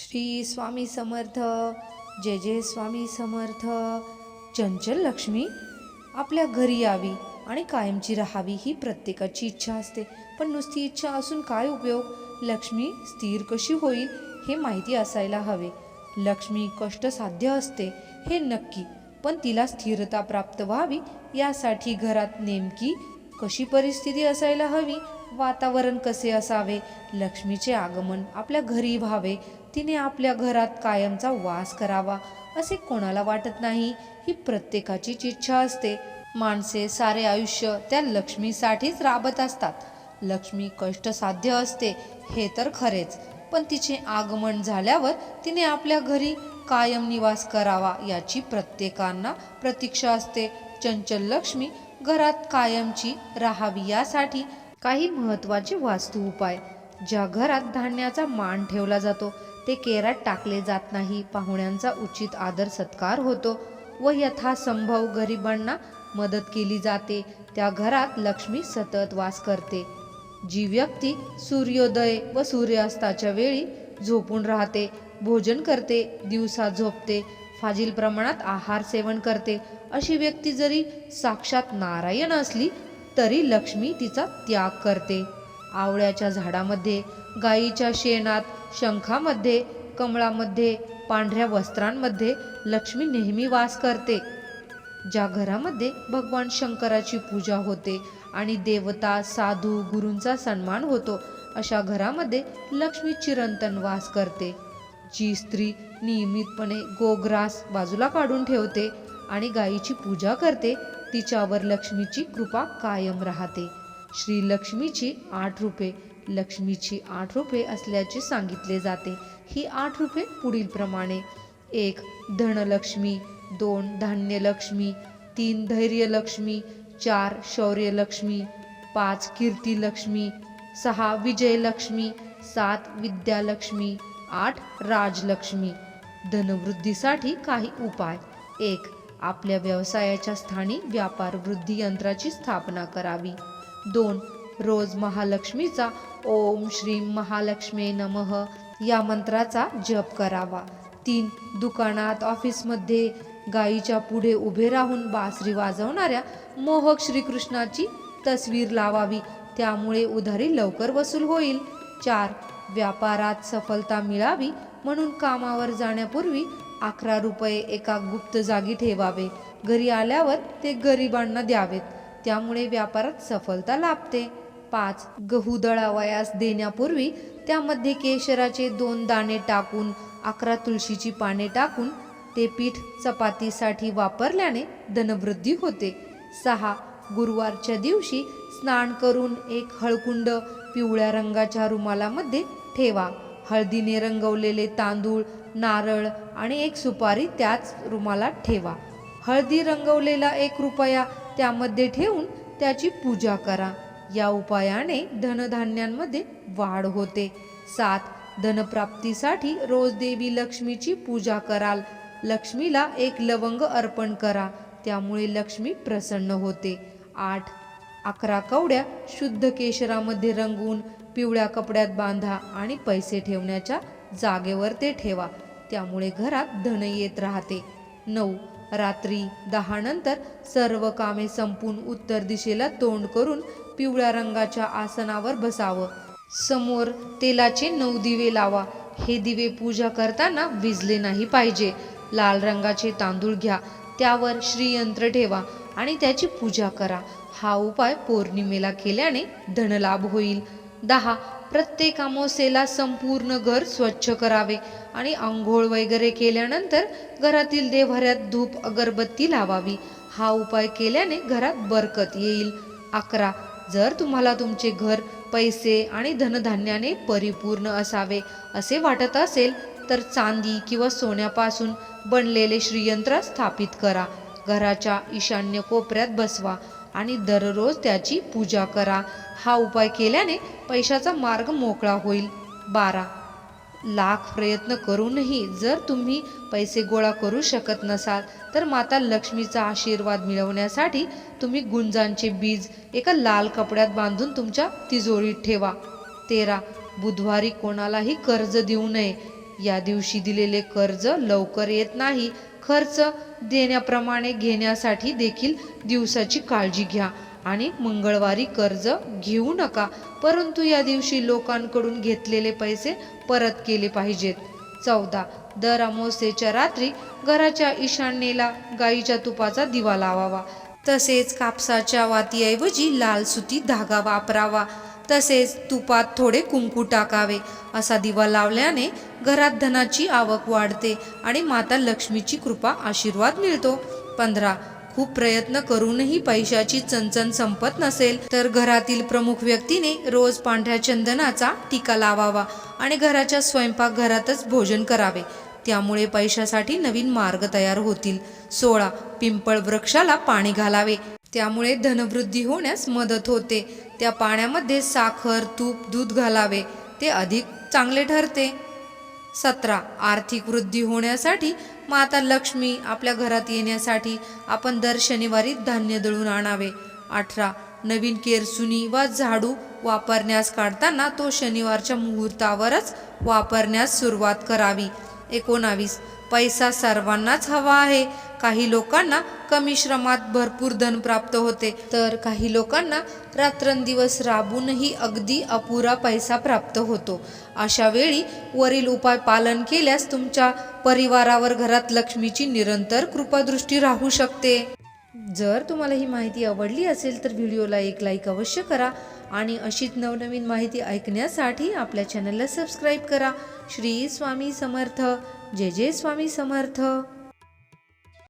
श्री स्वामी समर्थ जय जय स्वामी समर्थ. चंचल लक्ष्मी आपल्या घरी यावी आणि कायमची राहावी ही प्रत्येकाची इच्छा असते. पण नुसती इच्छा असून काय उपयोग? लक्ष्मी स्थिर कशी होईल हे माहिती असायला हवे. लक्ष्मी कष्टसाध्य असते हे नक्की. पण तिला स्थिरता प्राप्त व्हावी यासाठी घरात नेमकी कशी परिस्थिती असायला हवी? वातावरण कसे असावे? लक्ष्मीचे आगमन आपल्या घरी व्हावे. तिने आपल्या घरात कायमचा वास करावा असे कोणाला वाटत नाही. ही प्रत्येकाचीच इच्छा असते. माणसे सारे आयुष्य त्या लक्ष्मीसाठीच राबत असतात. लक्ष्मी कष्टसाध्य असते हे तर खरेच. पण तिचे आगमन झाल्यावर तिने आपल्या घरी कायम निवास करावा याची प्रत्येकांना प्रतीक्षा असते. चंचल लक्ष्मी घरात कायमची राहावी यासाठी काही महत्त्वाचे वास्तू उपाय. ज्या घरात धान्याचा मान ठेवला जातो ते केरात टाकले जात नाही. पाहुण्यांचा उचित आदर सत्कार होतो व यथासंभव गरिबांना मदत केली जाते. त्या घरात लक्ष्मी सतत वास करते. जी व्यक्ती सूर्योदय व सूर्यास्ताच्या वेळी झोपून राहते भोजन करते दिवसा झोपते फाजील प्रमाणात आहार सेवन करते अशी व्यक्ती जरी साक्षात नारायण असली तरी लक्ष्मी तिचा त्याग करते. आवळ्याच्या झाडामध्ये गाईच्या शेणात शंखामध्ये कमळामध्ये पांढऱ्या वस्त्रांमध्ये लक्ष्मी नेहमी वास करते. ज्या घरामध्ये भगवान शंकराची पूजा होते आणि देवता साधू गुरूंचा सन्मान होतो अशा घरामध्ये लक्ष्मी चिरंतन वास करते. जी स्त्री नियमितपणे गोग्रास बाजूला काढून ठेवते आणि गायीची पूजा करते तिच्यावर लक्ष्मीची कृपा कायम राहते. श्री लक्ष्मीची आठ रूपे लक्ष्मीची आठ रूपे असल्याचे सांगितले जाते. ही आठ रूपे पुढील प्रमाणे. एक धनलक्ष्मी. दोन धान्यलक्ष्मी. तीन धैर्यलक्ष्मी. चार शौर्यलक्ष्मी. पाच कीर्तीलक्ष्मी. सहा विजयलक्ष्मी. सात विद्यालक्ष्मी. आठ राजलक्ष्मी. धनवृद्धीसाठी काही उपाय. एक आपल्या व्यवसायाच्या स्थानी व्यापार वृद्धी यंत्राची स्थापना करावी. दोन रोज महालक्ष्मीचा ओम श्री महालक्ष्मी नमः या मंत्राचा जप करावा. तीन दुकानात ऑफिसमध्ये गायीच्या पुढे उभे राहून बासरी वाजवणाऱ्या मोहक श्रीकृष्णाची तस्वीर लावावी. त्यामुळे उधारी लवकर वसूल होईल. चार व्यापारात सफलता मिळावी म्हणून कामावर जाण्यापूर्वी अकरा रुपये एका गुप्त जागी ठेवावे. घरी आल्यावर ते गरिबांना द्यावेत. त्यामुळे व्यापारात सफलता लाभते. पाच गहू दळावयास देण्यापूर्वी त्यामध्ये केशराचे दोन दाणे टाकून अकरा तुळशीची पाने टाकून ते पीठ चपातीसाठी वापरल्याने धनवृद्धी होते. सहा गुरुवारच्या दिवशी स्नान करून एक हळकुंड पिवळ्या रंगाच्या रुमालामध्ये ठेवा. हळदीने रंगवलेले तांदूळ नारळ आणि एक सुपारी त्याच रुमालात ठेवा. हळदी रंगवलेला एक रुपया त्यामध्ये ठेवून त्याची पूजा करा. या उपायाने धनधान्यांमध्ये वाढ होते. सात धनप्राप्तीसाठी रोज देवी लक्ष्मीची पूजा कराल. लक्ष्मीला एक लवंग अर्पण करा त्यामुळे लक्ष्मी प्रसन्न होते. आठ अकरा कवड्या शुद्ध केशरामध्ये रंगवून पिवळ्या कपड्यात बांधा आणि पैसे ठेवण्याच्या जागेवर ते ठेवा त्यामुळे घरात धन येत राहते. नऊ रात्री दहा नंतर सर्व कामे संपून उत्तर दिशेला तोंड करून पिवळ्या रंगाच्या आसनावर बसावं. समोर तेलाचे नऊ दिवे लावा. हे दिवे पूजा करताना विजले नाही पाहिजे. लाल रंगाचे तांदूळ घ्या. त्यावर श्रीयंत्र ठेवा आणि त्याची पूजा करा. हा उपाय पौर्णिमेला केल्याने धनलाभ होईल. दहा. प्रत्येक अमावस्येला संपूर्ण घर स्वच्छ करावे आणि आंघोळ वगैरे केल्यानंतर घरातील देव्हाऱ्यात धूप अगरबत्ती लावावी. हा उपाय केल्याने घरात बरकत येईल. अकरा. जर तुम्हाला तुमचे घर पैसे आणि धनधान्याने परिपूर्ण असावे असे वाटत असेल तर चांदी किंवा सोन्यापासून बनलेले श्रीयंत्र स्थापित करा. घराच्या ईशान्य कोपऱ्यात बसवा आणि दररोज त्याची पूजा करा. हा उपाय केल्याने पैशाचा मार्ग मोकळा होईल. बारा. लाख प्रयत्न करूनही जर तुम्ही पैसे गोळा करू शकत नसाल तर माता लक्ष्मीचा आशीर्वाद मिळवण्यासाठी तुम्ही गुंजांचे बीज एका लाल कपड्यात बांधून तुमच्या तिजोरीत ठेवा. तेरा बुधवारी कोणालाही कर्ज देऊ नये. या दिवशी दिलेले कर्ज लवकर येत नाही खर्च देण्याप्रमाणे घेण्यासाठी देखील दिवसाची काळजी घ्या. आणि मंगळवारी कर्ज घेऊ नका परंतु या दिवशी लोकांकडून घेतलेले पैसे परत केले पाहिजेत. चौदा. दर अमावस्येच्या रात्री घराच्या ईशान्येला गाईच्या तुपाचा दिवा लावावा. तसेच कापसाच्या वातीऐवजी लाल सुती धागा वापरावा. तसेच तुपात थोडे कुंकू टाकावे. असा दिवा लावल्याने घरात धनाची आवक वाढते आणि माता लक्ष्मीची कृपा आशीर्वाद मिळतो. पंधरा खूप प्रयत्न करूनही पैशाची चणचण संपत नसेल तर घरातील प्रमुख व्यक्तीने रोज पांढऱ्या चंदनाचा टीका लावावा आणि घराच्या स्वयंपाकघरातच भोजन करावे. त्यामुळे पैशासाठी नवीन मार्ग तयार होतील. सोळा पिंपळ वृक्षाला पाणी घालावे. त्यामुळे धनवृद्धी होण्यास मदत होते. त्या पाण्यामध्ये साखर तूप दूध घालावे. ते अधिक चांगले ठरते. सतरा. आर्थिक वृद्धी होण्यासाठी माता लक्ष्मी आपल्या घरात येण्यासाठी आपण दर शनिवारी धान्य दळून आणावे. अठरा. नवीन केरसुनी वा झाडू वापरण्यास काढताना तो शनिवारच्या मुहूर्तावरच वापरण्यास सुरुवात करावी. एकोणावीस. पैसा सर्वांनाच हवा आहे. काही लोकांना कमी श्रमात भरपूर धन प्राप्त होते. तर काही लोकांना रात्रंदिवस राबूनही अगदी अपुरा पैसा प्राप्त होतो. अशा वेळी वरील उपाय पालन केल्यास तुमच्या परिवारावर घरात लक्ष्मीची निरंतर कृपादृष्टी राहू शकते. जर तुम्हाला ही माहिती आवडली असेल तर व्हिडिओला एक लाईक अवश्य करा आणि अशीच नवनवीन माहिती ऐकण्यासाठी आपल्या चॅनलला सबस्क्राईब करा. श्री स्वामी समर्थ. जय जय स्वामी समर्थ.